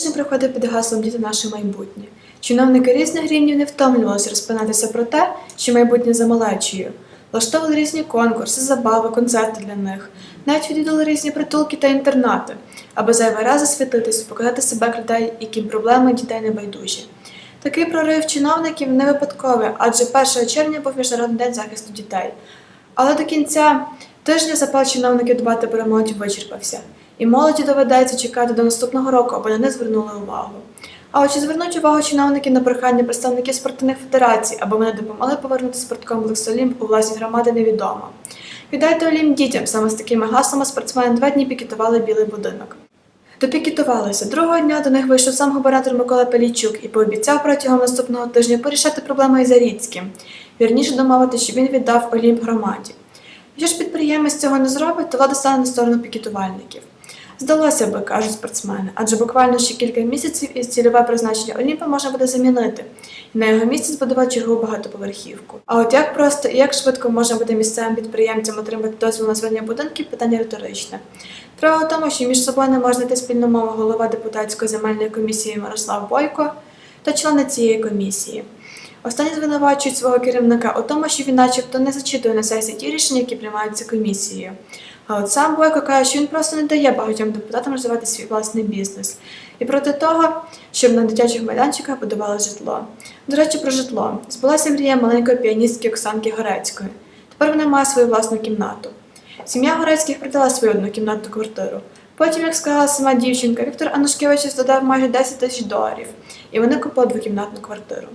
Тиждень приходив під гаслом діти наше майбутнє. Чиновники різних рівнів не втомлювалися розпинатися про те, що майбутнє за малечею. Влаштовували різні конкурси, забави, концерти для них. Навіть відвідали різні притулки та інтернати, аби зайвий раз засвітитись, показати себе людей, яким проблеми дітей не байдужі. Такий прорив чиновників не випадковий, адже 1 червня був Міжнародний день захисту дітей. Але до кінця тижня запал чиновників дбати про молодь вичерпався, і молоді доведеться чекати до наступного року, аби не звернули увагу. А от чи звернуть увагу чиновники на прохання представників спортивних федерацій, аби вони допомогли повернути спорткомплекс Олімп у власність громади, невідомо. Віддайте Олімп дітям, саме з такими гаслами спортсмени два дні пікетували білий будинок. Допікетувалися. Другого дня до них вийшов сам губернатор Микола Пелійчук і пообіцяв протягом наступного тижня порішати проблеми із Заріцьким. Вірніше домовити, щоб він віддав Олімп громаді. Якщо ж підприємець цього не зробить, то влада стане на сторону пікетувальників. Здалося би, кажуть спортсмени, адже буквально ще кілька місяців і цільове призначення Олімпа можна буде замінити, і на його місці збудувати чергову багатоповерхівку. А от як просто і як швидко можна буде місцевим підприємцям отримати дозвіл на зведення будинків, питання риторичне. Справа в тому, що між собою не можна знайти спільну мову голова депутатської земельної комісії Мирослав Бойко та члени цієї комісії. Останні звинувачують свого керівника у тому, що він начебто не зачитує на сесії ті рішення, які приймаються комісією. А от сам Бойко каже, що він просто не дає багатьом депутатам розвивати свій власний бізнес. І проти того, щоб на дитячих майданчиках будували житло. До речі, про житло. Збулася мрія маленької піаністки Оксанки Горецької. Тепер вона має свою власну кімнату. Сім'я Горецьких продала свою однокімнатну квартиру. Потім, як сказала сама дівчинка, Віктор Анушкевич додав майже 10 тисяч доларів, і вони купили двокімнатну квартиру.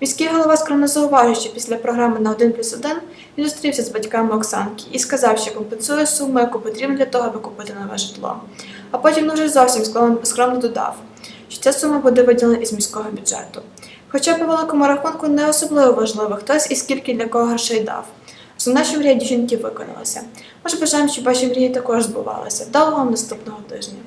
Міський голова скромно зауважив, що після програми на 1 плюс 1 він зустрівся з батьками Оксанки і сказав, що компенсує суму, яку потрібно для того, аби купити нове житло. А потім дуже зовсім скромно, додав, що ця сума буде виділена із міського бюджету. Хоча по великому рахунку не особливо важливо, хтось і скільки для кого грошей дав. Основна, що мрія дівчинки виконалася. Може, бажаємо, щоб ваші мрії також збувалися. До вам наступного тижня.